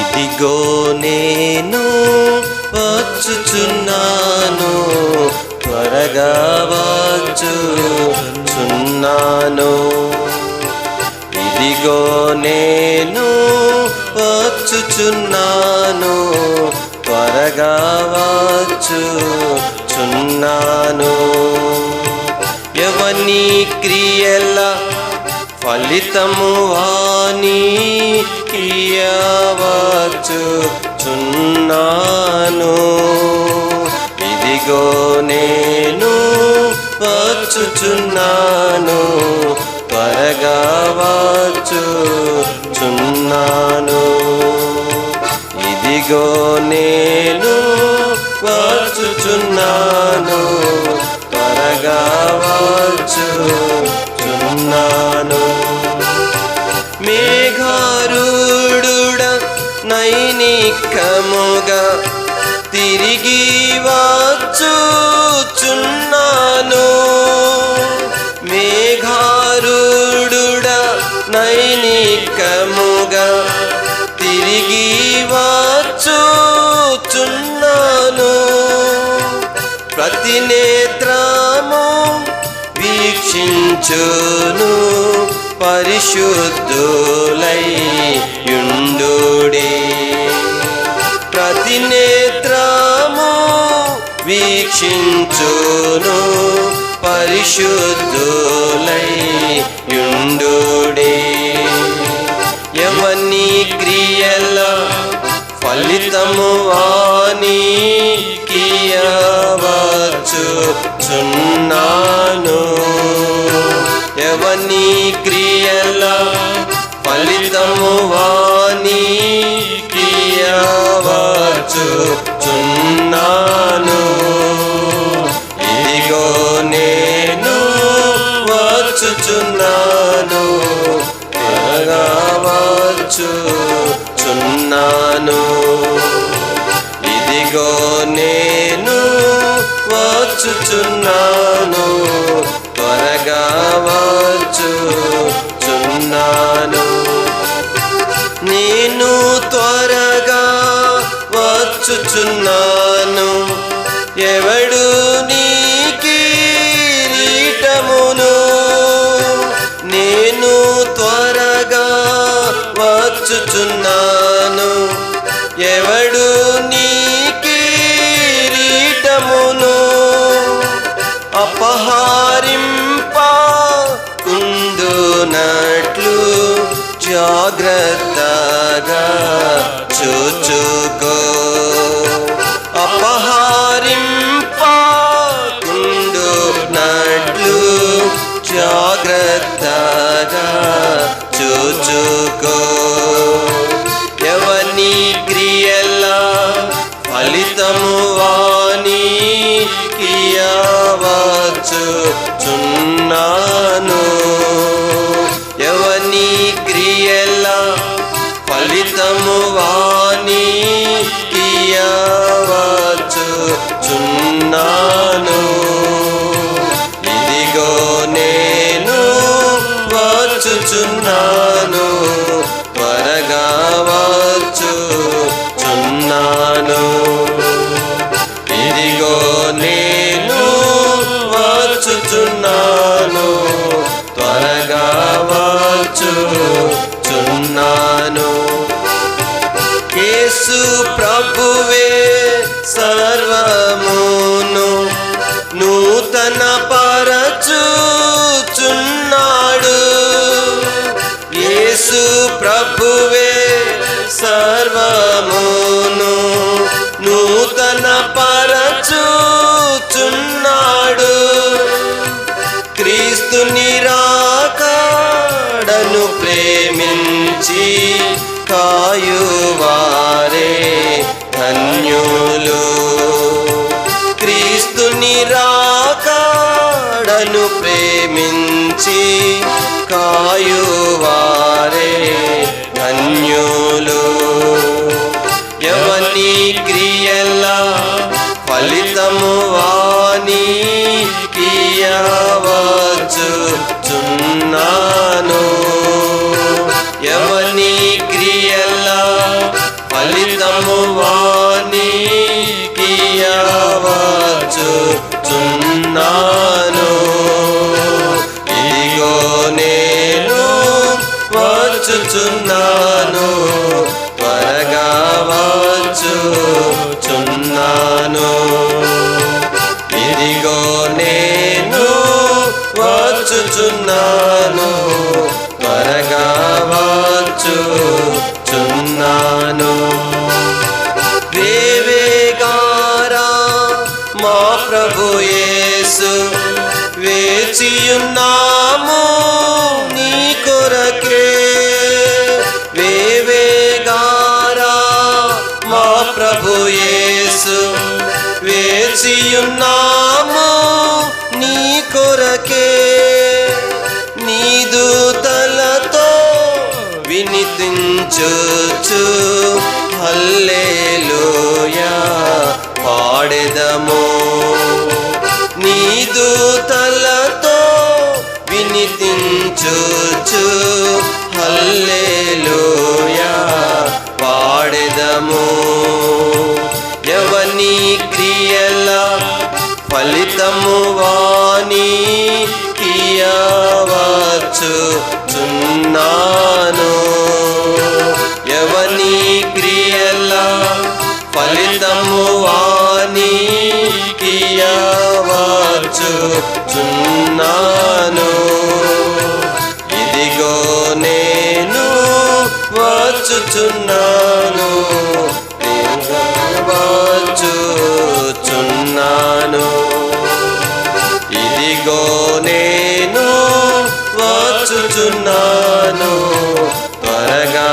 ఇదిగో నేను వచ్చుచున్నాను త్వరగా వచ్చుచున్నాను. ఇదిగో నేను వచ్చుచున్నాను త్వరగా వచ్చుచున్నాను. ఎవని క్రియలా ఫలితము వాని చున్నాను ఇదిగో నేను వచ్చుచున్నాను త్వరగా వచ్చు చున్నాను ఇదిగో నేను వచ్చుచున్నాను. నైనికముగా తిరిగి వచ్చుచున్నాను. మేఘారుడుడ నైనికముగా తిరిగి వచ్చుచున్నాను. ప్రతి నేత్రము వీక్షించును పరిశుద్ధులై యుండుడే. నేత్రము వీక్షించును పరిశుద్ధులై యుండుడే. ఎవని క్రియల ఫలితము వాని కియవచ్చు చున్నాను. ఎవని క్రియల ఫలితము వా చూచున్నాను ఇదిగో నేను వచ్చుచున్నాను. త్వరగా వచ్చుచున్నాను. నేను త్వరగా వచ్చుచున్నాను. ఎవడు నీ కిరీటమును నేను చూచున్నాను ఎవడు నీ కిరీటమును అపహారింప జాగ్రత్తగా చూచుకో. అపహారింప జాగ్రత్త నూతన పరచుచున్నాడు. యేసు ప్రభువే సర్వమును నూతన పరచుచున్నాడు. క్రీస్తు నిరాకాడను ప్రేమించి కాయువారే. చేసి కాయువారే ధన్యులు. ఎవని క్రియల ఫలితము వాని కియవచ్చు చున్నాను త్వరగా వాచు చున్నాను వివేకారా మా ప్రభు యేసు వేచియున్నాము నీ కొరకే. వేవేగారా మా ప్రభు యేసు వేచియున్నాము వినితించుచు హల్లేలూయా పాడెదము. నీదు తలతో వినితించుచు హల్లేలూయా పాడెదము. ఎవని క్రియల ఫలితము వాణి కియవచ్చు చున్నా చూచున్నాను ఇదిగో నేను వచ్చుచున్నాను. వాచుచున్నాను ఇదిగో నేను వచ్చుచున్నాను. త్వరగా